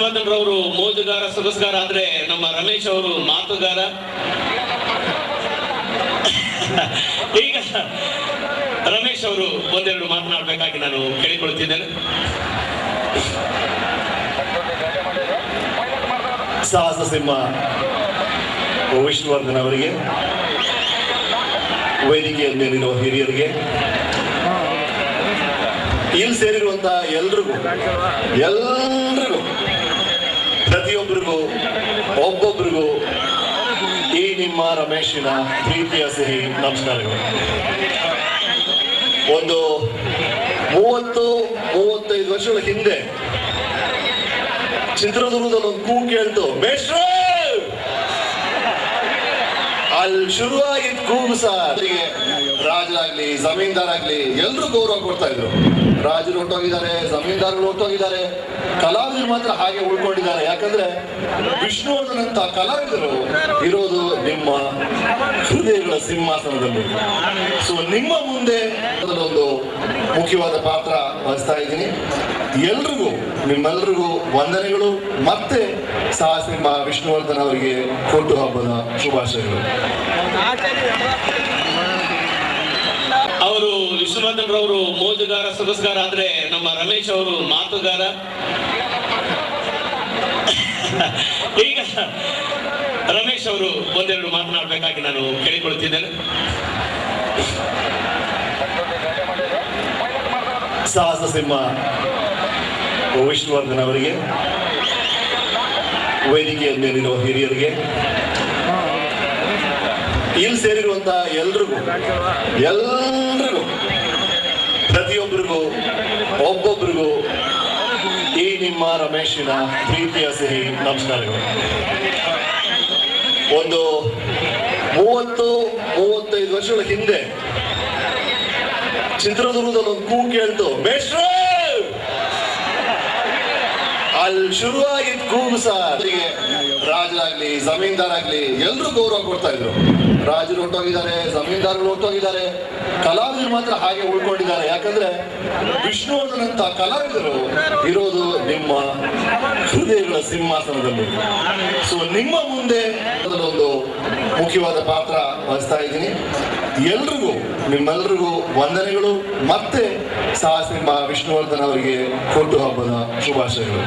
ರವರು ಮೋಜುಗಾರ ಸೊಗಸ್ಗಾರ ಆದ್ರೆ ನಮ್ಮ ರಮೇಶ್ ಅವರು ಮಾತುಗಾರ. ಈಗ ರಮೇಶ್ ಅವರು ಒಂದೆರಡು ಮಾತನಾಡಬೇಕಾಗಿ ನಾನು ಕೇಳಿಕೊಳ್ತಿದ್ದೇನೆ. ಸಾಹಸ ಸಿಂಹ, ವಿಷ್ಣುವರ್ಧನ್ ಅವರಿಗೆ, ವೇದಿಕೆಯ ಮೇಲಿರುವ ಹಿರಿಯರಿಗೆ. ಇಲ್ಲಿ ಸೇರಿರುವಂತಹ ಎಲ್ರಿಗೂ ಎಲ್ರಿಗೂ ಪ್ರತಿಯೊಬ್ಬರಿಗೂ ಒಬ್ಬೊಬ್ಬರಿಗೂ ಈ ನಿಮ್ಮ ರಮೇಶಿನ ಪ್ರೀತಿಯ ಸಿಹಿ ನಮಸ್ಕಾರಗಳು. ಒಂದು ಮೂವತ್ತು, ಮೂವತ್ತೈದು ವರ್ಷಗಳ ಹಿಂದೆ ಚಿತ್ರದುರ್ಗದಲ್ಲಿ ಒಂದು ಕೂ ಕೇಳ್ತು, ಮೇಷ್ಟ್ರು! ಅಲ್ಲಿ ಶುರುವಾಗಿದ್ ಕೂಗು ಸಹ ಅವರಿಗೆ ಜಮೀನ್ದಾರ್ ಜಮೀನ್ದಾರಾಗ್ಲಿ ಎಲ್ರು ಗೌರವ ಕೊಡ್ತಾ ಇದ್ರು. ರಾಜರು ಹೊಟ್ಟೋಗಿದ್ದಾರೆ ಜಮೀನ್ದಾರರು ಹೊಟ್ಟೋಗಿದ್ದಾರೆ ಕಲಾವಿದರು ಮಾತ್ರ ಹಾಗೆ ಉಳ್ಕೊಂಡಿದ್ದಾರೆ. ಯಾಕಂದ್ರೆ ವಿಷ್ಣುವರ್ಧನ್ ಕಲಾವಿದರು ಇರೋದು ನಿಮ್ಮ ಹೃದಯಗಳ ಸಿಂಹಾಸನದಲ್ಲಿ. ಸೊ ನಿಮ್ಮ ಮುಂದೆ ಒಂದು ಮುಖ್ಯವಾದ ಪಾತ್ರ ವಹಿಸ್ತಾ ಇದ್ದೀನಿ. ಎಲ್ರಿಗೂ ನಿಮ್ಮೆಲ್ಲರಿಗೂ ವಂದನೆಗಳು. ಮತ್ತೆ ಸಾಹಸಿಂಹ ವಿಷ್ಣುವರ್ಧನ್ ಅವರಿಗೆ ಹುಟ್ಟುಹಬ್ಬದ ಶುಭಾಶಯಗಳು. ಅವರು ವಿಶ್ವನಾಥನ್ ರವರು ಮೋಜುಗಾರ, ಸೊಗಸ್ಗಾರ ಆದ್ರೆ ನಮ್ಮ ರಮೇಶ್ ಅವರು ಮಾತುಗಾರ. ಈಗ ರಮೇಶ್ ಅವರು ಒಂದೆರಡು ಮಾತನಾಡಬೇಕಾಗಿ ನಾನು ಕೇಳಿಕೊಳ್ತಿದ್ದೇನೆ. ಸಾಹಸ ಸಿಂಹ ವಿಷ್ಣುವರ್ಧನ್ ಅವರಿಗೆ, ವೇದಿಕೆಯ ಮೇಲಿರುವ ಹಿರಿಯರಿಗೆ. ಇಲ್ಲಿ ಸೇರಿರುವಂತಹ ಎಲ್ರಿಗೂ ಎಲ್ರಿಗೂ ಪ್ರತಿಯೊಬ್ಬರಿಗೂ ಒಬ್ಬೊಬ್ಬರಿಗೂ ಈ ನಿಮ್ಮ ರಮೇಶಿನ ಪ್ರೀತಿಯ ಸಿಹಿ ನಮಸ್ಕಾರಗಳು. ಒಂದು ಮೂವತ್ತು, ಮೂವತ್ತೈದು ವರ್ಷಗಳ ಹಿಂದೆ ಚಿತ್ರದುರ್ಗದಲ್ಲಿ ಒಂದು ಕೂ ಕೇಳ್ತು, ಮೇಷ್ಟ್ರು! ಅಲ್ಲಿ ಶುರುವಾಗಿದ್ದ ಕೂಗು ಸಹ ರಾಜರಾಗ್ಲಿ ಜಮೀನ್ದಾರಾಗ್ಲಿ ಎಲ್ರು ಗೌರವ ಕೊಡ್ತಾ ಇದ್ರು. ರಾಜರು ಹೊಟ್ಟೋಗಿದ್ದಾರೆ ಜಮೀನ್ದಾರರು ಹೊಟ್ಟೋಗಿದ್ದಾರೆ ಕಲಾವಿದರು ಮಾತ್ರ ಹಾಗೆ ಉಳ್ಕೊಂಡಿದ್ದಾರೆ. ಯಾಕಂದ್ರೆ ವಿಷ್ಣುವರ್ಧನ್ ಅಂತ ಕಲಾವಿದರು ಇರೋದು ನಿಮ್ಮ ಹೃದಯಗಳ ಸಿಂಹಾಸನದಲ್ಲಿ. ಸೊ ನಿಮ್ಮ ಮುಂದೆ ಒಂದು ಮುಖ್ಯವಾದ ಪಾತ್ರ ವಹಿಸ್ತಾ ಇದ್ದೀನಿ. ಎಲ್ರಿಗೂ, ನಿಮ್ಮೆಲ್ರಿಗೂ ವಂದನೆಗಳು. ಮತ್ತೆ ಸಾಹಸಿಂಹ ವಿಷ್ಣುವರ್ಧನ್ ಅವರಿಗೆ ಹುಟ್ಟುಹಬ್ಬದ ಶುಭಾಶಯಗಳು.